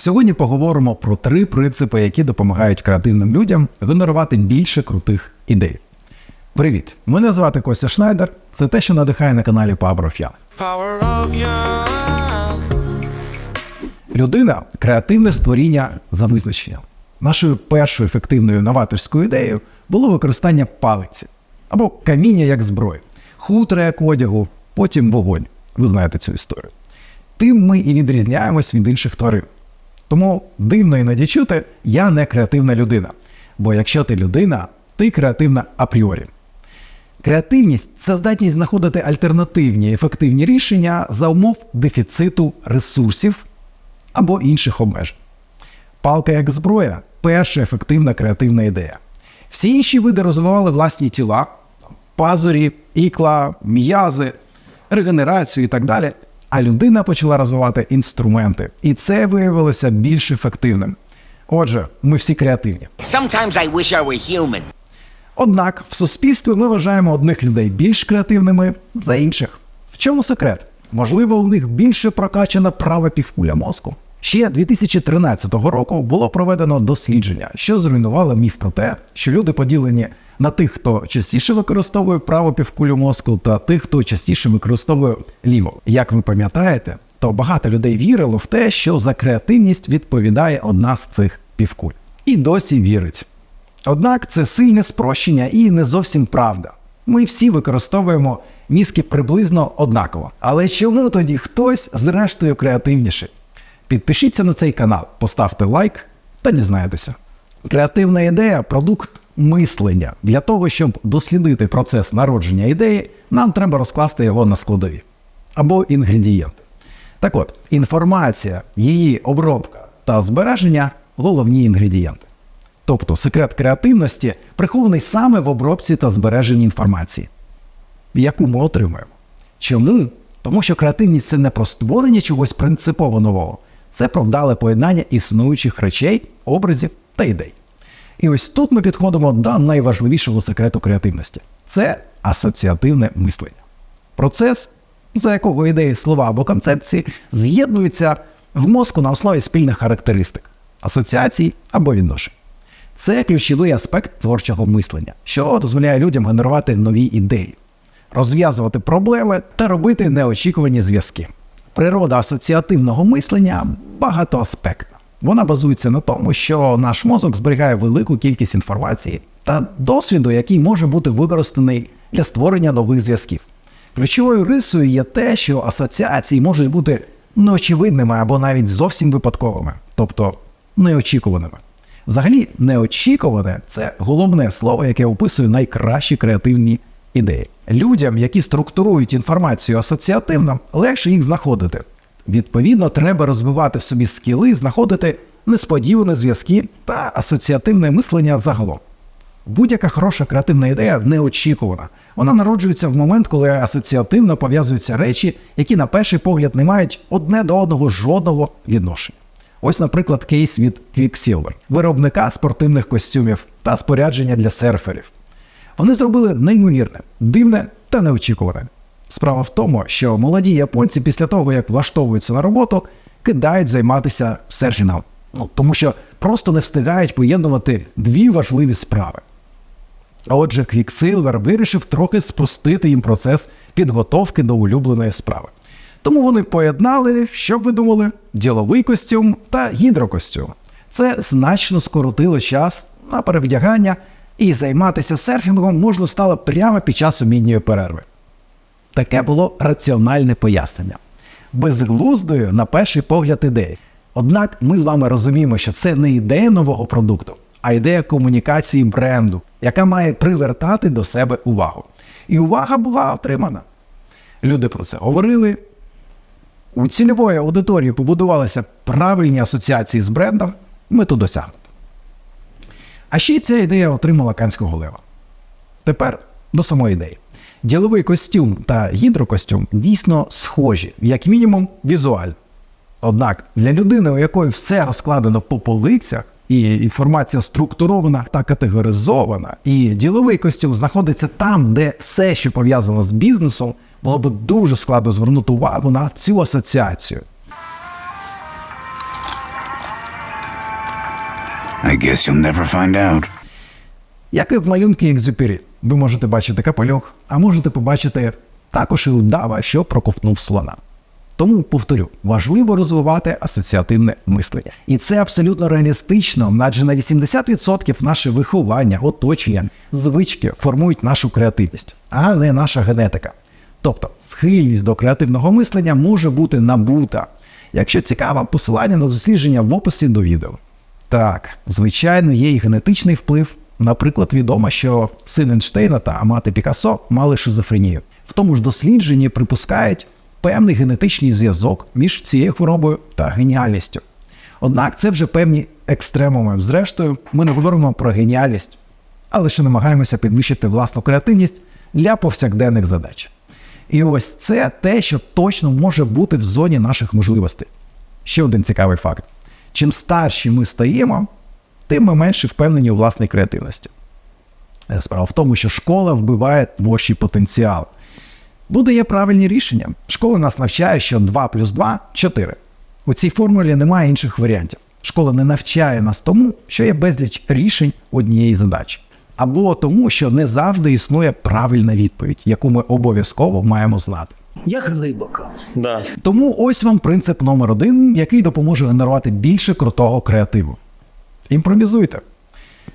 Сьогодні поговоримо про три принципи, які допомагають креативним людям генерувати більше крутих ідей. Привіт! Мене звати Костя Шнайдер. Це те, що надихає на каналі. Power of young. Людина креативне створіння за визначенням. Нашою першою ефективною новаторською ідеєю було використання палиці або каміння як зброї, хутра як одягу, потім вогонь. Ви знаєте цю історію. Тим ми і відрізняємось від інших тварин. Тому дивно іноді чути, я не креативна людина. Бо якщо ти людина, ти креативна апріорі. Креативність це здатність знаходити альтернативні ефективні рішення за умов дефіциту ресурсів або інших обмежень. Палка як зброя перша ефективна креативна ідея. Всі інші види розвивали власні тіла, пазурі, ікла, м'язи, регенерацію і так далі. А людина почала розвивати інструменти, і це виявилося більш ефективним. Отже, ми всі креативні. Sometimes I wish I were human. Однак в суспільстві ми вважаємо одних людей більш креативними за інших. В чому секрет? Можливо, у них більше прокачана права півкуля мозку. Ще 2013 року було проведено дослідження, що зруйнувало міф про те, що люди поділені на тих, хто частіше використовує праву півкулю мозку, та тих, хто частіше використовує ліву. Як ви пам'ятаєте, то багато людей вірило в те, що за креативність відповідає одна з цих півкуль. І досі вірить. Однак це сильне спрощення і не зовсім правда. Ми всі використовуємо мізки приблизно однаково. Але чому тоді хтось зрештою креативніший? Підпишіться на цей канал, поставте лайк та дізнаєтеся. Креативна ідея продукт мислення. Для того, щоб дослідити процес народження ідеї, нам треба розкласти його на складові або інгредієнти. Так от, інформація, її обробка та збереження головні інгредієнти. Тобто секрет креативності прихований саме в обробці та збереженні інформації, яку ми отримуємо. Чому? Тому що креативність це не про створення чогось принципово нового, це про вдале поєднання існуючих речей, образів та ідей. І ось тут ми підходимо до найважливішого секрету креативності це асоціативне мислення. Процес, за якого ідеї, слова або концепції з'єднуються в мозку на основі спільних характеристик, асоціацій або відношень. Це ключовий аспект творчого мислення, що дозволяє людям генерувати нові ідеї, розв'язувати проблеми та робити неочікувані зв'язки. Природа асоціативного мислення багатоаспектна. Вона базується на тому, що наш мозок зберігає велику кількість інформації та досвіду, який може бути використаний для створення нових зв'язків. Ключовою рисою є те, що асоціації можуть бути неочевидними або навіть зовсім випадковими, тобто неочікуваними. Взагалі, неочікуване це головне слово, яке описує найкращі креативні ідеї. Людям, які структурують інформацію асоціативно, легше їх знаходити. Відповідно, треба розвивати в собі скіли, знаходити несподівані зв'язки та асоціативне мислення загалом. Будь-яка хороша креативна ідея неочікувана. Вона народжується в момент, коли асоціативно пов'язуються речі, які на перший погляд не мають одне до одного жодного відношення. Ось, наприклад, кейс від Quicksilver, виробника спортивних костюмів та спорядження для серферів. Вони зробили неймовірне, дивне та неочікуване. Справа в тому, що молоді японці після того, як влаштовуються на роботу, кидають займатися серфінгом. Ну, тому що просто не встигають поєднувати дві важливі справи. Отже, Quicksilver вирішив трохи спростити їм процес підготовки до улюбленої справи. Тому вони поєднали, що б ви думали, діловий костюм та гідрокостюм. Це значно скоротило час на перевдягання, і займатися серфінгом можна стало прямо під час обідньої перерви. Таке було раціональне пояснення. Безглуздою, на перший погляд, ідеї. Однак ми з вами розуміємо, що це не ідея нового продукту, а ідея комунікації бренду, яка має привертати до себе увагу. І увага була отримана. Люди про це говорили. У цільової аудиторії побудувалися правильні асоціації з брендом, Ми мету досягнуто. А ще й ця ідея отримала канського лева. Тепер до самої ідеї. Діловий костюм та гідрокостюм дійсно схожі, як мінімум, візуально. Однак для людини, у якої все розкладено по полицях, і інформація структурована та категоризована, і діловий костюм знаходиться там, де все, що пов'язано з бізнесом, було б дуже складно звернути увагу на цю асоціацію. I guess you'll never find out. Як і в малюнки Екзюпері, ви можете бачити капелюх, а можете побачити також і удава, що проковтнув слона. Тому повторю, важливо розвивати асоціативне мислення. І це абсолютно реалістично, адже на 80% наше виховання, оточення, звички формують нашу креативність, а не наша генетика. Тобто схильність до креативного мислення може бути набута. Якщо цікаво, посилання на дослідження в описі до відео. Так, звичайно, є і генетичний вплив. Наприклад, відомо, що син Ейнштейна та мати Пікассо мали шизофренію. В тому ж дослідженні припускають певний генетичний зв'язок між цією хворобою та геніальністю. Однак це вже певні екстремуми. Зрештою, ми не говоримо про геніальність, а лише намагаємося підвищити власну креативність для повсякденних задач. І ось це те, що точно може бути в зоні наших можливостей. Ще один цікавий факт: чим старші ми стаємо, тим ми менше впевнені у власній креативності. Е, Справа в тому, що школа вбиває творчий потенціал. Буде є правильні рішення. Школа нас навчає, що 2 плюс 2 – 4. У цій формулі немає інших варіантів. Школа не навчає нас тому, що є безліч рішень однієї задачі. Або тому, що не завжди існує правильна відповідь, яку ми обов'язково маємо знати. Як глибоко. Да. Тому ось вам принцип номер один, який допоможе генерувати більше крутого креативу. Імпровізуйте.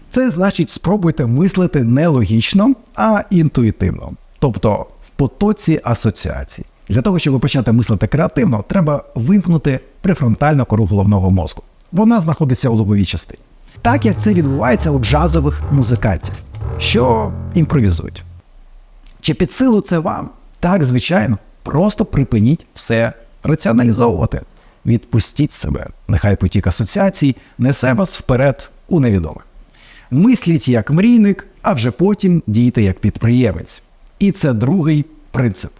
Це значить спробуйте мислити не логічно, а інтуїтивно, тобто в потоці асоціацій. Для того, щоб почати мислити креативно, треба вимкнути префронтальну кору головного мозку. Вона знаходиться у лобовій частині. Так як це відбувається у джазових музикантів, що імпровізують. Чи під силу це вам? Так, звичайно. Просто припиніть все раціоналізовувати. Відпустіть себе. Нехай потік асоціацій несе вас вперед у невідоме. Мисліть як мрійник, а вже потім дійте як підприємець. І це другий принцип.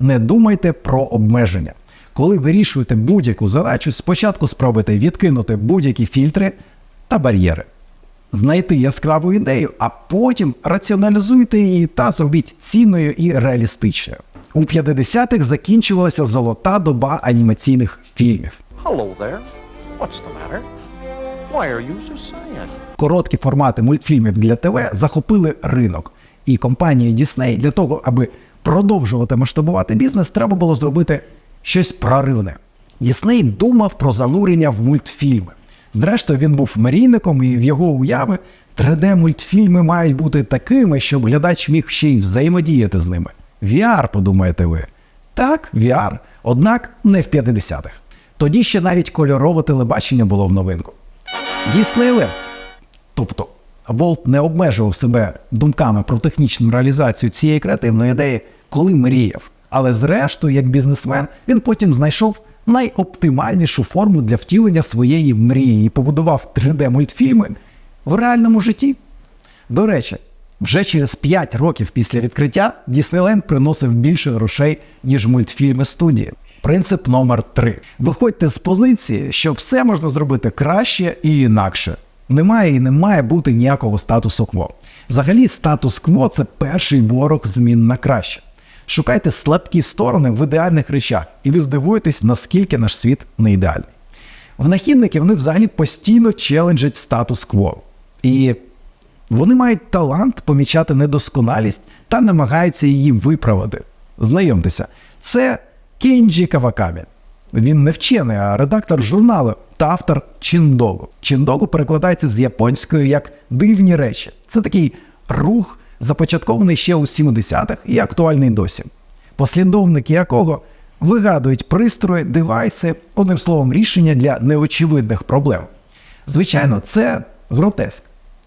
Не думайте про обмеження. Коли вирішуєте будь-яку задачу, спочатку спробуйте відкинути будь-які фільтри та бар'єри знайти яскраву ідею, а потім раціоналізуйте її та зробіть цінною і реалістичною. У 50-х закінчувалася золота доба анімаційних фільмів. Hello there. What's the matter? Why are you so sad? Короткі формати мультфільмів для ТВ захопили ринок, і компанії Disney для того, аби продовжувати масштабувати бізнес, треба було зробити щось проривне. Дісней думав про занурення в мультфільми. Зрештою, він був мрійником, і в його уяви 3D-мультфільми мають бути такими, щоб глядач міг ще й взаємодіяти з ними. VR, подумаєте ви. Так, VR, однак не в 50-х. Тоді ще навіть кольорове телебачення було в новинку. Діснейленд. Тобто Волт не обмежував себе думками про технічну реалізацію цієї креативної ідеї, коли мріяв. Але зрештою, як бізнесмен, він потім знайшов найоптимальнішу форму для втілення своєї мрії і побудував 3D-мультфільми в реальному житті. До речі, вже через 5 років після відкриття Діснейленд приносив більше грошей, ніж мультфільми студії. Принцип номер 3. Виходьте з позиції, що все можна зробити краще і інакше. Немає і не має бути ніякого статусу кво. Взагалі, статус-кво це перший ворог змін на краще. Шукайте слабкі сторони в ідеальних речах, і ви здивуєтесь, наскільки наш світ не ідеальний. Винахідники вони взагалі постійно челенджать статус-кво. І вони мають талант помічати недосконалість та намагаються її виправити. Знайомтеся, це Кенджі Кавакамі. Він не вчений, а редактор журналу та автор Чіндогу. Чіндогу перекладається з японської як дивні речі. Це такий рух, започаткований ще у 70-х і актуальний досі. Послідовники якого вигадують пристрої, девайси, одним словом, рішення для неочевидних проблем. Звичайно, це гротеск,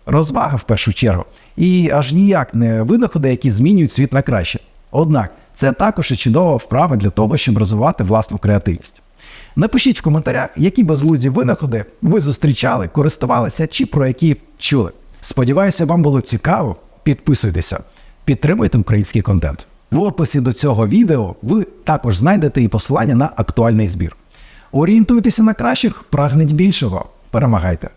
розвага в першу чергу, і аж ніяк не винаходи, які змінюють світ на краще. Однак це також і чудова вправа для того, щоб розвивати власну креативність. Напишіть в коментарях, які безлуді винаходи ви зустрічали, користувалися чи про які чули. Сподіваюся, вам було цікаво. Підписуйтеся, підтримуйте український контент. В описі до цього відео ви також знайдете і посилання на актуальний збір. Орієнтуйтеся на кращих, прагніть більшого. Перемагайте!